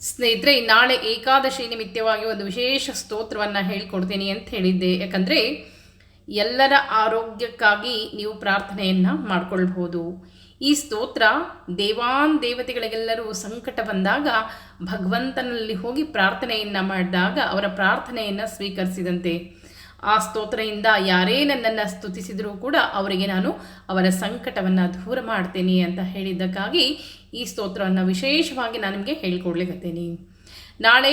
ಸ್ನೇಹಿತರೆ, ನಾಳೆ ಏಕಾದಶಿ ನಿಮಿತ್ತವಾಗಿ ಒಂದು ವಿಶೇಷ ಸ್ತೋತ್ರವನ್ನು ಹೇಳಿಕೊಡ್ತೀನಿ ಅಂತ ಹೇಳಿದ್ದೆ. ಯಾಕಂದರೆ, ಎಲ್ಲರ ಆರೋಗ್ಯಕ್ಕಾಗಿ ನೀವು ಪ್ರಾರ್ಥನೆಯನ್ನು ಮಾಡಿಕೊಳ್ಬಹುದು. ಈ ಸ್ತೋತ್ರ ದೇವಾನ್ ದೇವತೆಗಳಿಗೆಲ್ಲರೂ ಸಂಕಟ ಬಂದಾಗ, ಭಗವಂತನಲ್ಲಿ ಹೋಗಿ ಪ್ರಾರ್ಥನೆಯನ್ನು ಮಾಡಿದಾಗ ಅವರ ಪ್ರಾರ್ಥನೆಯನ್ನು ಸ್ವೀಕರಿಸಿದಂತೆ. ಆ ಸ್ತೋತ್ರದಿಂದ ಯಾರೇ ನನ್ನನ್ನು ಸ್ತುತಿಸಿದರೂ ಕೂಡ ಅವರಿಗೆ ನಾನು ಅವರ ಸಂಕಟವನ್ನು ದೂರ ಮಾಡ್ತೇನೆ ಅಂತ ಹೇಳಿದ್ದಕ್ಕಾಗಿ ಈ ಸ್ತೋತ್ರವನ್ನು ವಿಶೇಷವಾಗಿ ನಾನು ನಿಮಗೆ ಹೇಳ್ಕೊಡ್ಲಿಕ್ಕತ್ತೀನಿ ನಾಳೆ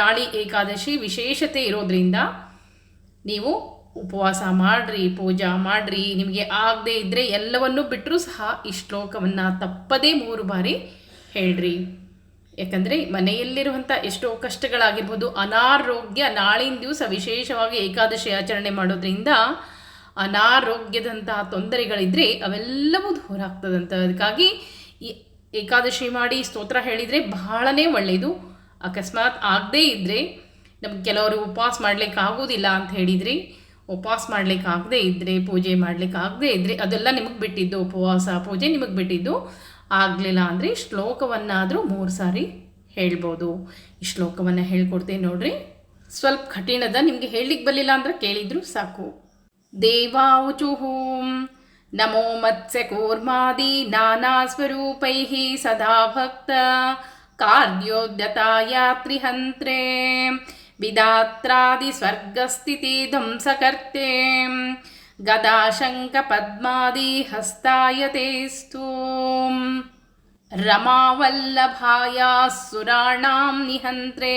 ನಾಳೆ ಏಕಾದಶಿ ವಿಶೇಷತೆ ಇರೋದ್ರಿಂದ ನೀವು ಉಪವಾಸ ಮಾಡ್ರಿ, ಪೂಜಾ ಮಾಡ್ರಿ. ನಿಮಗೆ ಆಗದೇ ಇದ್ದರೆ ಎಲ್ಲವನ್ನೂ ಬಿಟ್ಟರೂ ಸಹ ಈ ಶ್ಲೋಕವನ್ನು ತಪ್ಪದೇ ಮೂರು ಬಾರಿ ಹೇಳ್ರಿ. ಯಾಕಂದರೆ ಮನೆಯಲ್ಲಿರುವಂಥ ಎಷ್ಟೋ ಕಷ್ಟಗಳಾಗಿರ್ಬೋದು, ಅನಾರೋಗ್ಯ ನಾಳಿನ ದಿವಸ ವಿಶೇಷವಾಗಿ ಏಕಾದಶಿ ಆಚರಣೆ ಮಾಡೋದ್ರಿಂದ ಅನಾರೋಗ್ಯದಂತಹ ತೊಂದರೆಗಳಿದ್ದರೆ ಅವೆಲ್ಲವೂ ದೂರ ಆಗ್ತದಂತ. ಅದಕ್ಕಾಗಿ ಈ ಏಕಾದಶಿ ಮಾಡಿ ಸ್ತೋತ್ರ ಹೇಳಿದರೆ ಬಹಳನೇ ಒಳ್ಳೆಯದು ಅಕಸ್ಮಾತ್ ಆಗದೇ ಇದ್ದರೆ ನಮ್ಗೆ ಕೆಲವರು ಉಪವಾಸ ಮಾಡ್ಲಿಕ್ಕೆ ಆಗೋದಿಲ್ಲ ಅಂತ ಹೇಳಿದ್ರಿ, ಉಪವಾಸ ಮಾಡ್ಲಿಕ್ಕೆ ಆಗದೇ ಇದ್ದರೆ ಪೂಜೆ ಮಾಡ್ಲಿಕ್ಕೆ ಆಗದೇ ಇದ್ದರೆ ಅದೆಲ್ಲ ನಿಮಗೆ ಬಿಟ್ಟಿದ್ದು, ಉಪವಾಸ, ಪೂಜೆ ನಿಮಗೆ ಬಿಟ್ಟಿದ್ದು. ಆಗಲಿಲ್ಲ ಅಂದರೆ ಶ್ಲೋಕವನ್ನಾದರೂ ಮೂರು ಸಾರಿ ಹೇಳ್ಬೋದು. ಈ ಶ್ಲೋಕವನ್ನು ಹೇಳ್ಕೊಡ್ತೀನಿ ನೋಡ್ರಿ. ಸ್ವಲ್ಪ ಕಠಿಣದ ನಿಮಗೆ ಹೇಳಲಿಕ್ಕೆ ಬರಲಿಲ್ಲ ಅಂದ್ರೆ ಕೇಳಿದ್ರು ಸಾಕು. ದೇವಾಚುಹೂಂ ನಮೋ ಮತ್ಸ್ಯಕೂರ್ಮಾದಿ ನಾನಾ ಸ್ವರೂಪೈ ಸದಾ ಭಕ್ತ ಕಾರ್ಯೋದ್ಯತಾಯಾತ್ರಿಹಂತ್ರೇ ವಿದಾತ್ರಾದಿ ಸ್ವರ್ಗಸ್ಥಿತಿ ಧ್ವಂಸಕರ್ತೆ गदाशङ्कपद्मादिहस्ताय ते स्तों रमावल्लभाया सुराणां निहन्त्रे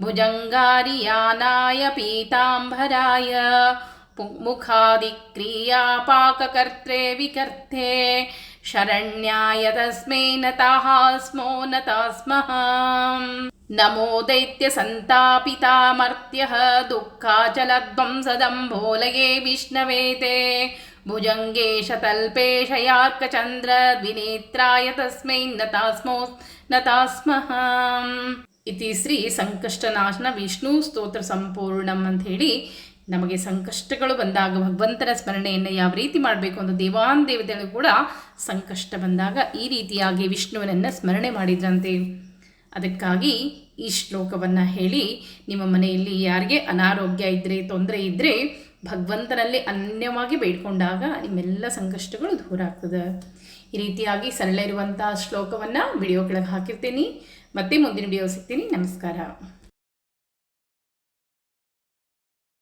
भुजङ्गारियानाय पीताम्भराय मुखादिक्रियापाककर्त्रे विकर्ते शरण्याय तस्मै नताः स्मो नताः स्मः ಸ್ಮಃ ನಮೋ ದೈತ್ಯ ಸಂತಾಪಿತಾಮರ್ತ್ಯಃ ದುಃಖಾಚಲಧ್ವಂಸದಂಭೋಲಯೇ ವಿಷ್ಣವೇತೆ ಭುಜಂಗೇಶ ತಲ್ಪೇಶಯಾರ್ಕಚಂದ್ರ ದ್ವಿನೇತ್ರಾಯ ತಸ್ಮೈ ನತಾಸ್ಮೋ ನತಾಸ್ಮಃ ಇತಿ ಶ್ರೀ ಸಂಕಷ್ಟನಾಶನ ವಿಷ್ಣು ಸ್ತೋತ್ರ ಸಂಪೂರ್ಣಂ ಅಂತ ಹೇಳಿ ನಮಗೆ ಸಂಕಷ್ಟಗಳು ಬಂದಾಗ ಭಗವಂತನ ಸ್ಮರಣೆಯನ್ನು ಯಾವ ರೀತಿ ಮಾಡಬೇಕು ಅಂತ ದೇವಾನ್ ದೇವತೆಗಳು ಕೂಡ ಸಂಕಷ್ಟ ಬಂದಾಗ ಈ ರೀತಿಯಾಗಿ ವಿಷ್ಣುವನನ್ನು ಸ್ಮರಣೆ ಮಾಡಿದ್ರಂತೆ. ಅದಕ್ಕಾಗಿ ಈ ಶ್ಲೋಕವನ್ನು ಹೇಳಿ ನಿಮ್ಮ ಮನೆಯಲ್ಲಿ ಯಾರಿಗೆ ಅನಾರೋಗ್ಯ ಇದ್ದರೆ ತೊಂದರೆ ಇದ್ದರೆ ಭಗವಂತನಲ್ಲಿ ಅನ್ಯವಾಗಿ ಬೇಡ್ಕೊಂಡಾಗ ನಿಮ್ಮೆಲ್ಲ ಸಂಕಷ್ಟಗಳು ದೂರ ಆಗ್ತದೆ. ಈ ರೀತಿಯಾಗಿ ಸರಳ ಇರುವಂಥ ಶ್ಲೋಕವನ್ನು ವಿಡಿಯೋ ಕೆಳಗೆ ಹಾಕಿರ್ತೀನಿ. ಮತ್ತೆ ಮುಂದಿನ ವಿಡಿಯೋ ಸಿಗ್ತೀನಿ. ನಮಸ್ಕಾರ.